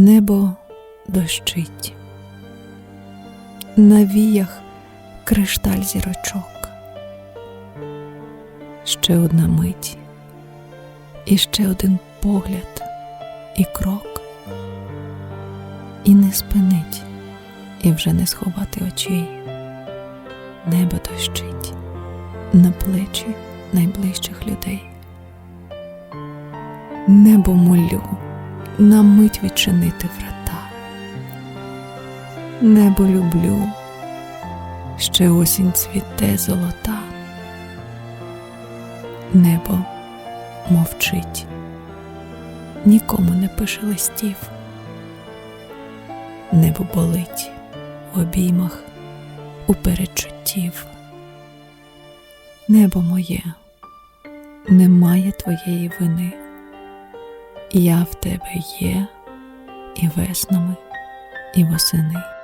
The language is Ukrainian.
Небо дощить, на віях кришталь зірочок. Ще одна мить, і ще один погляд, і крок, і не спинить, і вже не сховати очей. Небо дощить на плечі найближчих людей. Небо молю на мить відчинити врата. Небо люблю, ще осінь цвіте золота. Небо мовчить, нікому не пише листів. Небо болить в обіймах у передчуттів. Небо моє, немає твоєї вини. Я в тебе є і веснами, і восени.